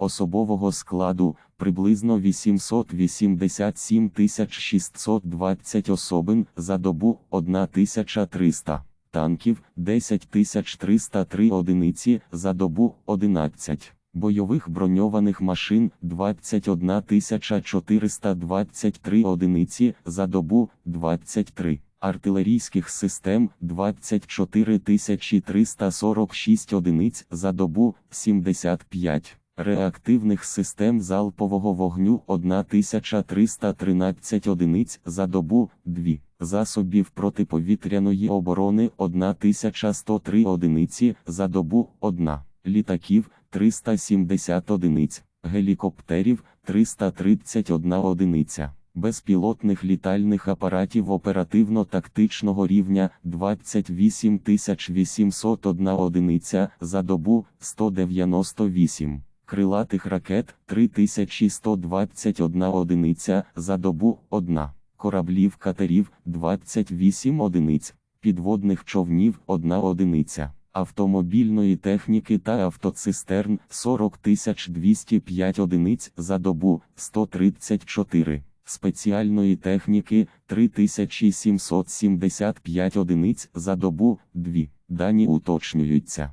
особового складу приблизно 887 620 особин за добу 1300 танків 10 303 одиниці за добу 11, бойових броньованих машин 21 423 одиниці за добу 23, артилерійських систем 24 346 одиниць за добу 75. Реактивних систем залпового вогню 1313 одиниць за добу 2, засобів протиповітряної оборони 1103 одиниці за добу 1, літаків 370 одиниць, гелікоптерів 331 одиниця, безпілотних літальних апаратів оперативно-тактичного рівня 28 801 одиниця за добу 198 крилатих ракет 3121 одиниця за добу 1, кораблів катерів 28 одиниць, підводних човнів 1 одиниця, автомобільної техніки та автоцистерн 40 205 одиниць за добу 134. Спеціальної техніки 3775 одиниць за добу 2. Дані уточнюються.